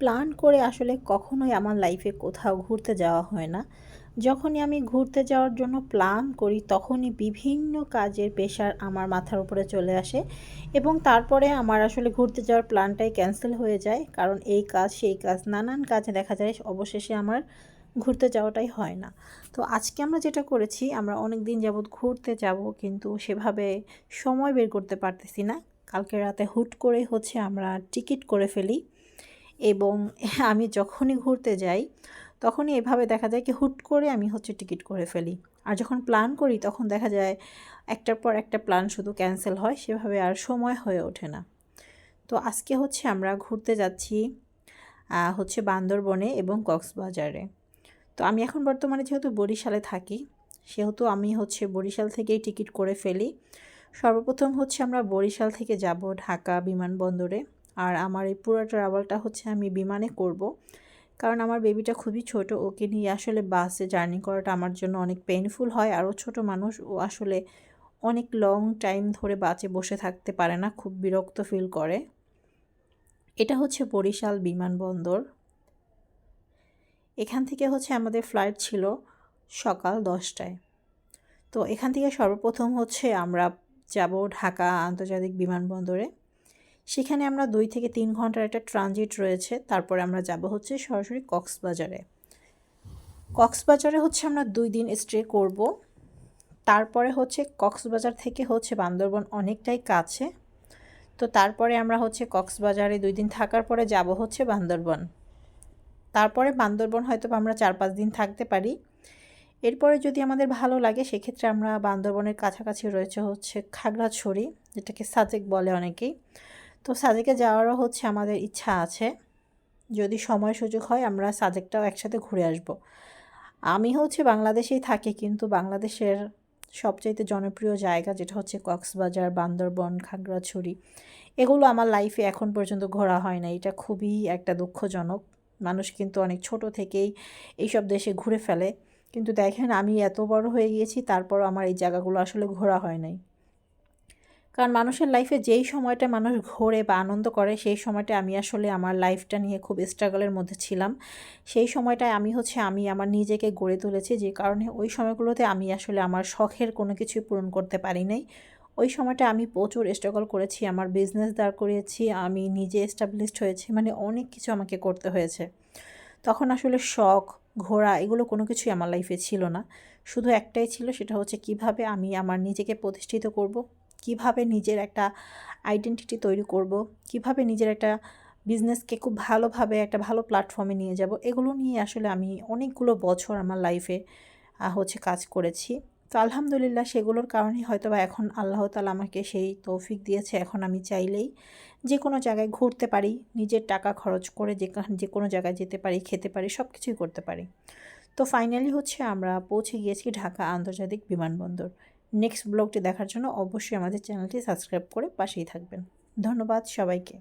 Plan করে আসলে কখনোই আমার লাইফে কোথাও ঘুরতে যাওয়া হয় না। যখনই আমি ঘুরতে যাওয়ার জন্য প্ল্যান করি, তখনই বিভিন্ন কাজের প্রেশার আমার মাথার উপরে চলে আসে এবং তারপরে আমার আসলে ঘুরতে যাওয়ার প্ল্যানটাই ক্যান্সেল হয়ে যায়। কারণ এই কাজ, সেই কাজ, নানান কাজে দেখা যায়, অবশেষে আমার ঘুরতে যাওয়াটাই হয় না। তো আজকে আমরা যেটা করেছি, আমরা অনেক দিন যাবৎ ঘুরতে যাব কিন্তু সেভাবে সময় বের করতে পারতেছি না। কালকে রাতে হুট করে হচ্ছে আমরা টিকিট করে ফেলি। এবং আমি যখনই ঘুরতে যাই, তখনই এভাবে দেখা যায় কি হুট করে আমি হচ্ছে টিকিট করে ফেলি। আর যখন প্ল্যান করি, তখন দেখা যায় একটার পর একটা প্ল্যান শুধু ক্যান্সেল হয়, সেভাবে আর সময় হয়ে ওঠে না। তো আজকে হচ্ছে আমরা ঘুরতে যাচ্ছি হচ্ছে বান্দরবনে এবং কক্সবাজারে। তো আমি এখন বর্তমানে যেহেতু বরিশালে থাকি, সেহেতু আমি হচ্ছে বরিশাল থেকেই টিকিট করে ফেলি। সর্বপ্রথম হচ্ছে আমরা বরিশাল থেকে যাব ঢাকা বিমানবন্দরে। আর আমার এই পুরো ট্রাভেলটা হচ্ছে আমি বিমানে করব। কারণ আমার বেবিটা খুবই ছোট, ওকে নিয়ে আসলে বাসে জার্নি করাটা আমার জন্য অনেক পেইনফুল হয়। আরও ছোট মানুষ, ও আসলে অনেক লং টাইম ধরে বাসে বসে থাকতে পারে না, খুব বিরক্ত ফিল করে। এটা হচ্ছে বরিশাল বিমানবন্দর এখান থেকে হচ্ছে আমাদের ফ্লাইট ছিল সকাল দশটায়। তো এখান থেকে সর্বপ্রথম হচ্ছে আমরা যাব ঢাকা আন্তর্জাতিক বিমানবন্দরে সেখানে আমরা দুই থেকে তিন ঘণ্টার একটা ট্রানজিট রয়েছে। তারপরে আমরা যাব হচ্ছে সরাসরি কক্সবাজারে। কক্সবাজারে হচ্ছে আমরা দুই দিন স্টে করব। তারপরে হচ্ছে কক্সবাজার থেকে হচ্ছে বান্দরবন অনেকটাই কাছে। তো তারপরে আমরা হচ্ছে কক্সবাজারে দুই দিন থাকার পরে যাব হচ্ছে বান্দরবন। তারপরে বান্দরবন হয়তো আমরা চার পাঁচ দিন থাকতে পারি। এরপরে যদি আমাদের ভালো লাগে, সেক্ষেত্রে আমরা বান্দরবনের কাছাকাছি রয়েছে হচ্ছে খাগড়াছড়ি, যেটাকে সাজেক বলে অনেকেই। তো সাজেকে যাওয়ারও হচ্ছে আমাদের ইচ্ছা আছে। যদি সময় সুযোগ হয় আমরা সাজেকটাও একসাথে ঘুরে আসব। আমি হচ্ছে বাংলাদেশেই থাকি কিন্তু বাংলাদেশের সবচাইতে জনপ্রিয় জায়গা যেটা হচ্ছে কক্সবাজার, বান্দরবন, খাগড়াছড়ি, এগুলো আমার লাইফে এখন পর্যন্ত ঘোরা হয় না এটা খুবই একটা দুঃখজনক। মানুষ কিন্তু অনেক ছোট থেকেই এইসব দেশে ঘুরে ফেলে। কিন্তু দেখেন আমি এত বড় হয়ে গিয়েছি, তারপরও আমার এই জায়গাগুলো আসলে ঘোরা হয় নাই। কারণ মানুষের লাইফে যেই সময়টা মানুষ ঘোরে বা আনন্দ করে, সেই সময়টা আমি আসলে আমার লাইফটা নিয়ে খুব স্ট্রাগলের মধ্যে ছিলাম। সেই সময়টায় আমি হচ্ছে আমি আমার নিজেকে গড়ে তুলেছি যে কারণে ওই সময়গুলোতে আমি আসলে আমার শখের কোনো কিছুই পূরণ করতে পারি নাই। ওই সময়টা আমি প্রচুর স্ট্রাগল করেছি, আমার বিজনেস দাঁড় করিয়েছি, আমি নিজে এস্টাবলিশড হয়েছি মানে অনেক কিছু আমাকে করতে হয়েছে। তখন আসলে শখ, ঘোরা এগুলো কোনো কিছুই আমার লাইফে ছিল না। শুধু একটাই ছিল, সেটা হচ্ছে কীভাবে আমি আমার নিজেকে প্রতিষ্ঠিত করব কীভাবে নিজের একটা আইডেন্টিটি তৈরি করব, কীভাবে নিজের একটা বিজনেসকে খুব ভালোভাবে একটা ভালো প্ল্যাটফর্মে নিয়ে যাব, এগুলো নিয়ে আসলে আমি অনেকগুলো বছর আমার লাইফে হচ্ছে কাজ করেছি। তো আলহামদুলিল্লাহ সেগুলোর কারণেই হয়তো বা এখন আল্লাহ তালা আমাকে সেই তৌফিক দিয়েছে, এখন আমি চাইলেই যে কোনো জায়গায় ঘুরতে পারি, নিজের টাকা খরচ করে যে যে কোনো জায়গায় যেতে পারি, খেতে পারি সব কিছুই করতে পারি। তো ফাইনালি হচ্ছে আমরা পৌঁছে গিয়েছি ঢাকা আন্তর্জাতিক বিমানবন্দর। নেক্সট ব্লগটি দেখার জন্য অবশ্যই আমাদের চ্যানেলটি সাবস্ক্রাইব করে পাশেই থাকবেন। ধন্যবাদ সবাইকে।